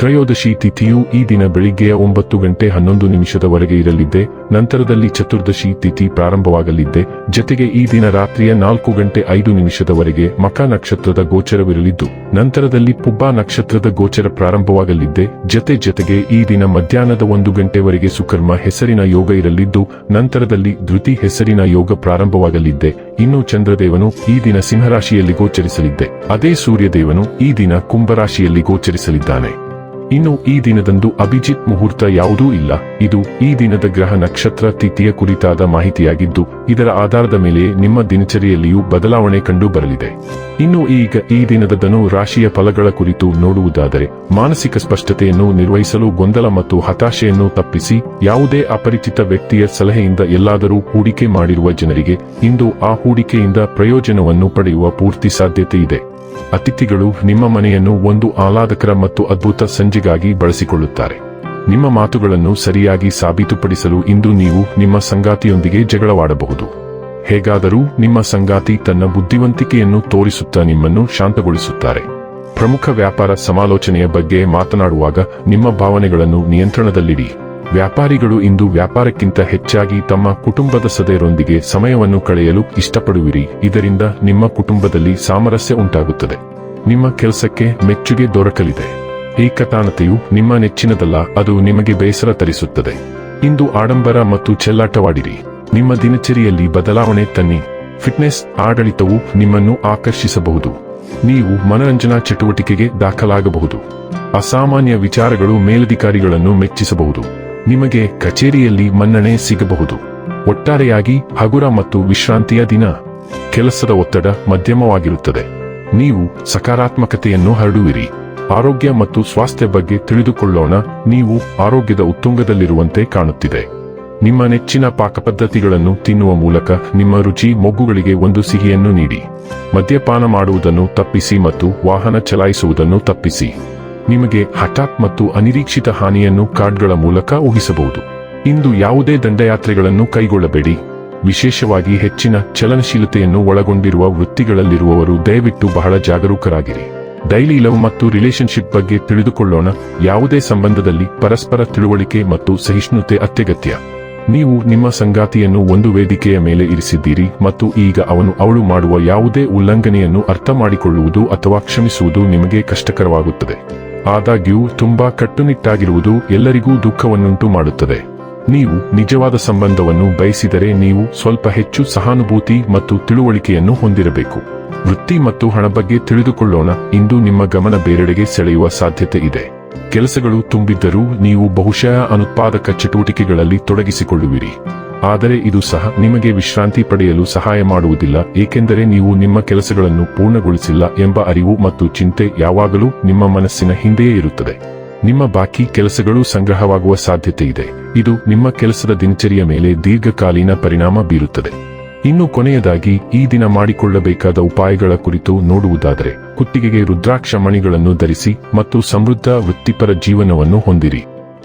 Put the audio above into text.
ತ್ರಯೋದಶಿ ತಿಥಿಯು ಈ ದಿನ ಬೆಳಿಗ್ಗೆಯ ಒಂಬತ್ತು ಗಂಟೆ ಹನ್ನೊಂದು ನಿಮಿಷದವರೆಗೆ ಇರಲಿದ್ದೆ, ನಂತರದಲ್ಲಿ ಚತುರ್ದಶಿ ತಿಥಿ ಪ್ರಾರಂಭವಾಗಲಿದ್ದೆ, ಜತೆಗೆ ಈ ದಿನ ರಾತ್ರಿಯ ನಾಲ್ಕು ಗಂಟೆ ಐದು ನಿಮಿಷದವರೆಗೆ ಮಕ ನಕ್ಷತ್ರದ ಗೋಚರವಿರಲಿದ್ದು, ನಂತರದಲ್ಲಿ ಪುಬ್ಬ ನಕ್ಷತ್ರದ ಗೋಚರ ಪ್ರಾರಂಭವಾಗಲಿದ್ದೆ, ಜತೆ ಜತೆಗೆ ಈ ದಿನ ಮಧ್ಯಾಹ್ನದ ಒಂದು ಗಂಟೆವರೆಗೆ ಸುಕರ್ಮ ಹೆಸರಿನ ಯೋಗ ಇರಲಿದ್ದು, ನಂತರದಲ್ಲಿ ಧೃತಿ ಹೆಸರಿನ ಯೋಗ ಪ್ರಾರಂಭವಾಗಲಿದ್ದೆ, ಇನ್ನು ಚಂದ್ರದೇವನು ಈ ದಿನ ಸಿಂಹರಾಶಿಯಲ್ಲಿ ಗೋಚರಿಸಲಿದ್ದೆ, ಅದೇ ಸೂರ್ಯದೇವನು ಈ ದಿನ ಕುಂಭರಾಶಿಯಲ್ಲಿ ಗೋಚರಿಸಲಿದ್ದಾನೆ. ಇನ್ನು ಈ ದಿನದಂದು ಅಭಿಜಿತ್ ಮುಹೂರ್ತ ಯಾವುದೂ ಇಲ್ಲ. ಇದು ಈ ದಿನದ ಗ್ರಹ ನಕ್ಷತ್ರ ತಿಥಿಯ ಕುರಿತಾದ ಮಾಹಿತಿಯಾಗಿದ್ದು, ಇದರ ಆಧಾರದ ಮೇಲೆ ನಿಮ್ಮ ದಿನಚರಿಯಲ್ಲಿಯೂ ಬದಲಾವಣೆ ಕಂಡು ಬರಲಿದೆ. ಇನ್ನು ಈಗ ಈ ದಿನದ ಧನು ರಾಶಿಯ ಫಲಗಳ ಕುರಿತು ನೋಡುವುದಾದರೆ, ಮಾನಸಿಕ ಸ್ಪಷ್ಟತೆಯನ್ನು ನಿರ್ವಹಿಸಲು ಗೊಂದಲ ಮತ್ತು ಹತಾಶೆಯನ್ನು ತಪ್ಪಿಸಿ, ಯಾವುದೇ ಅಪರಿಚಿತ ವ್ಯಕ್ತಿಯ ಸಲಹೆಯಿಂದ ಎಲ್ಲಾದರೂ ಹೂಡಿಕೆ ಮಾಡಿರುವ ಜನರಿಗೆ ಇಂದು ಆ ಹೂಡಿಕೆಯಿಂದ ಪ್ರಯೋಜನವನ್ನು ಪಡೆಯುವ ಪೂರ್ತಿ ಸಾಧ್ಯತೆ ಇದೆ. ಅತಿಥಿಗಳು ನಿಮ್ಮ ಮನೆಯನ್ನು ಒಂದು ಆಹ್ಲಾದಕರ ಮತ್ತು ಅದ್ಭುತ ಸಂಜೆಗಾಗಿ ಬಳಸಿಕೊಳ್ಳುತ್ತಾರೆ. ನಿಮ್ಮ ಮಾತುಗಳನ್ನು ಸರಿಯಾಗಿ ಸಾಬೀತುಪಡಿಸಲು ಇಂದು ನೀವು ನಿಮ್ಮ ಸಂಗಾತಿಯೊಂದಿಗೆ ಜಗಳವಾಡಬಹುದು. ಹೇಗಾದರೂ ನಿಮ್ಮ ಸಂಗಾತಿ ತನ್ನ ಬುದ್ಧಿವಂತಿಕೆಯನ್ನು ತೋರಿಸುತ್ತಾ ನಿಮ್ಮನ್ನು ಶಾಂತಗೊಳಿಸುತ್ತಾರೆ. ಪ್ರಮುಖ ವ್ಯಾಪಾರ ಸಮಾಲೋಚನೆಯ ಬಗ್ಗೆ ಮಾತನಾಡುವಾಗ ನಿಮ್ಮ ಭಾವನೆಗಳನ್ನು ನಿಯಂತ್ರಣದಲ್ಲಿಡಿ. ವ್ಯಾಪಾರಿಗಳು ಇಂದು ವ್ಯಾಪಾರಕ್ಕಿಂತ ಹೆಚ್ಚಾಗಿ ತಮ್ಮ ಕುಟುಂಬದ ಸದಸ್ಯರೊಂದಿಗೆ ಸಮಯವನ್ನು ಕಳೆಯಲು ಇಷ್ಟಪಡುವಿರಿ. ಇದರಿಂದ ನಿಮ್ಮ ಕುಟುಂಬದಲ್ಲಿ ಸಾಮರಸ್ಯ ಉಂಟಾಗುತ್ತದೆ. ನಿಮ್ಮ ಕೆಲಸಕ್ಕೆ ಮೆಚ್ಚುಗೆ ದೊರಕಲಿದೆ. ಏಕತಾನತೆಯು ನಿಮ್ಮ ನೆಚ್ಚಿನದಲ್ಲ, ಅದು ನಿಮಗೆ ಬೇಸರ ತರಿಸುತ್ತದೆ. ಇಂದು ಆಡಂಬರ ಮತ್ತು ಚೆಲ್ಲಾಟವಾಡಿರಿ. ನಿಮ್ಮ ದಿನಚರಿಯಲ್ಲಿ ಬದಲಾವಣೆ ತನ್ನಿ. ಫಿಟ್ನೆಸ್ ಆಡಳಿತವು ನಿಮ್ಮನ್ನು ಆಕರ್ಷಿಸಬಹುದು. ನೀವು ಮನರಂಜನಾ ಚಟುವಟಿಕೆಗೆ ದಾಖಲಾಗಬಹುದು. ಅಸಾಮಾನ್ಯ ವಿಚಾರಗಳು ಮೇಲಧಿಕಾರಿಗಳನ್ನು ಮೆಚ್ಚಿಸಬಹುದು. ನಿಮಗೆ ಕಚೇರಿಯಲ್ಲಿ ಮನ್ನಣೆ ಸಿಗಬಹುದು. ಒಟ್ಟಾರೆಯಾಗಿ ಹಗುರ ಮತ್ತು ವಿಶ್ರಾಂತಿಯ ದಿನ ಕೆಲಸದ ಒತ್ತಡ ಮಧ್ಯಮವಾಗಿರುತ್ತದೆ. ನೀವು ಸಕಾರಾತ್ಮಕತೆಯನ್ನು ಹರಡುವಿರಿ. ಆರೋಗ್ಯ ಮತ್ತು ಸ್ವಾಸ್ಥ್ಯ ಬಗ್ಗೆ ತಿಳಿದುಕೊಳ್ಳೋಣ. ನೀವು ಆರೋಗ್ಯದ ಉತ್ತುಂಗದಲ್ಲಿರುವಂತೆ ಕಾಣುತ್ತಿದೆ. ನಿಮ್ಮ ನೆಚ್ಚಿನ ಪಾಕಪದ್ಧತಿಗಳನ್ನು ತಿನ್ನುವ ಮೂಲಕ ನಿಮ್ಮ ರುಚಿ ಮೊಗ್ಗುಗಳಿಗೆ ಒಂದು ಸಿಹಿಯನ್ನು ನೀಡಿ. ಮದ್ಯಪಾನ ಮಾಡುವುದನ್ನು ತಪ್ಪಿಸಿ ಮತ್ತು ವಾಹನ ಚಲಾಯಿಸುವುದನ್ನು ತಪ್ಪಿಸಿ. ನಿಮಗೆ ಹಠಾತ್ ಮತ್ತು ಅನಿರೀಕ್ಷಿತ ಹಾನಿಯನ್ನು ಕಾರ್ಡ್ಗಳ ಮೂಲಕ ಊಹಿಸಬಹುದು. ಇಂದು ಯಾವುದೇ ದಂಡಯಾತ್ರೆಗಳನ್ನು ಕೈಗೊಳ್ಳಬೇಡಿ. ವಿಶೇಷವಾಗಿ ಹೆಚ್ಚಿನ ಚಲನಶೀಲತೆಯನ್ನು ಒಳಗೊಂಡಿರುವ ವೃತ್ತಿಗಳಲ್ಲಿರುವವರು ದಯವಿಟ್ಟು ಬಹಳ ಜಾಗರೂಕರಾಗಿರಿ. ಡೈಲಿ ಲವ್ ಮತ್ತು ರಿಲೇಶನ್ಶಿಪ್ ಬಗ್ಗೆ ತಿಳಿದುಕೊಳ್ಳೋಣ. ಯಾವುದೇ ಸಂಬಂಧದಲ್ಲಿ ಪರಸ್ಪರ ತಿಳುವಳಿಕೆ ಮತ್ತು ಸಹಿಷ್ಣುತೆ ಅತ್ಯಗತ್ಯ. ನೀವು ನಿಮ್ಮ ಸಂಗಾತಿಯನ್ನು ಒಂದು ವೇದಿಕೆಯ ಮೇಲೆ ಇರಿಸಿದ್ದೀರಿ ಮತ್ತು ಈಗ ಅವನು ಅವಳು ಮಾಡುವ ಯಾವುದೇ ಉಲ್ಲಂಘನೆಯನ್ನು ಅರ್ಥ ಮಾಡಿಕೊಳ್ಳುವುದು ಅಥವಾ ಕ್ಷಮಿಸುವುದು ನಿಮಗೆ ಕಷ್ಟಕರವಾಗುತ್ತದೆ. ಆದಾಗ್ಯೂ ತುಂಬಾ ಕಟ್ಟುನಿಟ್ಟಾಗಿರುವುದು ಎಲ್ಲರಿಗೂ ದುಃಖವನ್ನುಂಟು ಮಾಡುತ್ತದೆ. ನೀವು ನಿಜವಾದ ಸಂಬಂಧವನ್ನು ಬಯಸಿದರೆ ನೀವು ಸ್ವಲ್ಪ ಹೆಚ್ಚು ಸಹಾನುಭೂತಿ ಮತ್ತು ತಿಳುವಳಿಕೆಯನ್ನು ಹೊಂದಿರಬೇಕು. ವೃತ್ತಿ ಮತ್ತು ಹಣ ಬಗ್ಗೆ ತಿಳಿದುಕೊಳ್ಳೋಣ, ಇಂದು ನಿಮ್ಮ ಗಮನ ಬೇರೆಡೆಗೆ ಸೆಳೆಯುವ ಸಾಧ್ಯತೆ ಇದೆ. ಕೆಲಸಗಳು ತುಂಬಿದ್ದರೂ ನೀವು ಬಹುಶಃ ಅನುತ್ಪಾದಕ ಚಟುವಟಿಕೆಗಳಲ್ಲಿ ತೊಡಗಿಸಿಕೊಳ್ಳುವಿರಿ. ಆದರೆ ಇದು ಸಹ ನಿಮಗೆ ವಿಶ್ರಾಂತಿ ಪಡೆಯಲು ಸಹಾಯ ಮಾಡುವುದಿಲ್ಲ, ಏಕೆಂದರೆ ನೀವು ನಿಮ್ಮ ಕೆಲಸಗಳನ್ನು ಪೂರ್ಣಗೊಳಿಸಿಲ್ಲ ಎಂಬ ಅರಿವು ಮತ್ತು ಚಿಂತೆ ಯಾವಾಗಲೂ ನಿಮ್ಮ ಮನಸ್ಸಿನ ಹಿಂದೆಯೇ ಇರುತ್ತದೆ. ನಿಮ್ಮ ಬಾಕಿ ಕೆಲಸಗಳು ಸಂಗ್ರಹವಾಗುವ ಸಾಧ್ಯತೆ ಇದೆ ಇದು ನಿಮ್ಮ ಕೆಲಸದ ದಿನಚರಿಯ ಮೇಲೆ ದೀರ್ಘಕಾಲೀನ ಪರಿಣಾಮ ಬೀರುತ್ತದೆ. ಇನ್ನು ಕೊನೆಯದಾಗಿ, ಈ ದಿನ ಮಾಡಿಕೊಳ್ಳಬೇಕಾದ ಉಪಾಯಗಳ ಕುರಿತು ನೋಡುವುದಾದರೆ, ಕುತ್ತಿಗೆಗೆ ರುದ್ರಾಕ್ಷ ಮಣಿಗಳನ್ನು ಧರಿಸಿ ಮತ್ತು ಸಮೃದ್ಧ ವೃತ್ತಿಪರ ಜೀವನವನ್ನು ಹೊಂದಿರಿ.